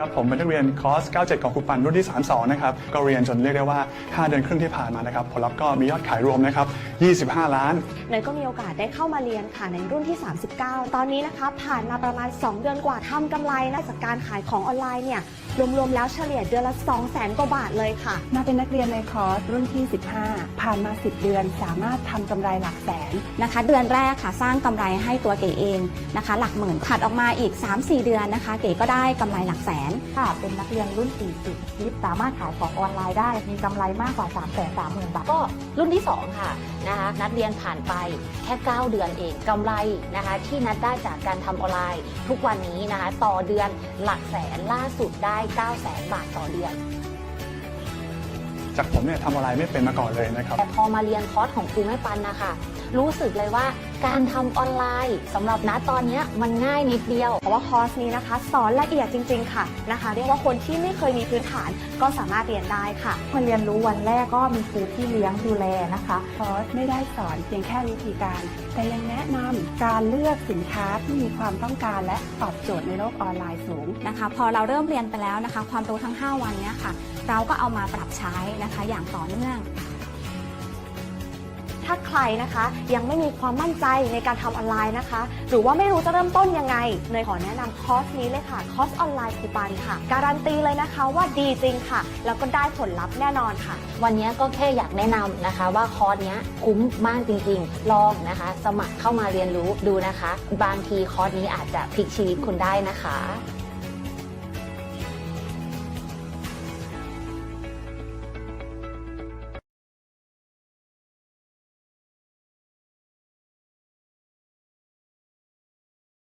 ครับผมเป็นนักเรียนคอร์ส 97 ของครูปันรุ่นที่ 32 นะครับ ก็เรียนจนเรียกได้ว่า 5 เดือนครึ่งที่ผ่านมานะครับ ผลลัพธ์ก็มียอดขายรวมนะครับ 25 ล้าน เนยก็มีโอกาสได้เข้ามาเรียนค่ะในรุ่นที่ 39 ตอนนี้นะคะผ่านมาประมาณ 2 เดือนกว่าทำกำไรนะจากการขายของออนไลน์เนี่ยรวมๆแล้วเฉลี่ยเดือนละ 2 0 0 0 0 0กว่าบาทเลยค่ะ มาเป็นนักเรียนในคอร์สรุ่นที่ 15 ผ่านมา 10 เดือน สามารถทำกำไรหลักแสนนะคะ เดือนแรกค่ะสร้างกำไรให้ตัวเก๋เองนะคะ หลักหมื่นถัดออกมาอีก 3-4 เดือนนะคะ เก๋ก็ได้กำไรหลักแสนค่ะเป็นนักเรียนรุ่น 40ที่สามารถขายของออนไลน์ได้ มีกำไรมากกว่า 3 3 0 0 0 0 บาท ก็รุ่นที่ 2 ค่ะนะคะนัดเรียนผ่านไปแค่ 9 เดือนเองกำไรนะคะที่นัดได้จากการทำออนไลน์ ทุกวันนี้นะคะต่อเดือนหลักแสนล่าสุดได้ 9 0 0 0 0 0บาทต่อเดือนจากผมเนี่ยทำอะไรไม่เป็นมาก่อนเลยนะครับ แต่พอมาเรียนคอร์สของครูแม่ปันนะคะ รู้สึกเลยว่า การทำออนไลน์สำหรับนัดตอนนี้มันง่ายนิดเดียวเพราะว่าคอร์สนี้นะคะ สอนละเอียดจริง ๆ ค่ะนะคะ เรียกว่าคนที่ไม่เคยมีพื้นฐานก็สามารถเรียนได้ค่ะมาเรียนรู้วันแรกก็มีครูที่เลี้ยงดูแลนะคะคอร์สไม่ได้สอนเพียงแค่วิธีการ แต่ยังแนะนำการเลือกสินค้าที่มีความต้องการและตอบโจทย์ในโลกออนไลน์สูงนะคะ พอเราเริ่มเรียนไปแล้วนะคะ ความรู้ทั้ง 5 วันนี้ค่ะ เราก็เอามาปรับใช้นะคะ อย่างต่อเนื่อง ถ้าใครนะคะ ยังไม่มีความมั่นใจในการทำออนไลน์นะคะ หรือว่าไม่รู้จะเริ่มต้นยังไงเนยขอแนะนำคอร์สนี้เลยค่ะคอร์สออนไลน์คูปันค่ะ การันตีเลยนะคะว่าดีจริงค่ะ แล้วก็ได้ผลลัพธ์แน่นอนค่ะ วันนี้ก็แค่อยากแนะนำนะคะ ว่าคอร์สเนี้ยคุ้มมากจริงๆ ลองนะคะ สมัครเข้ามาเรียนรู้ดูนะคะ บางทีคอร์สนี้อาจจะพลิกชีวิตคุณได้นะคะ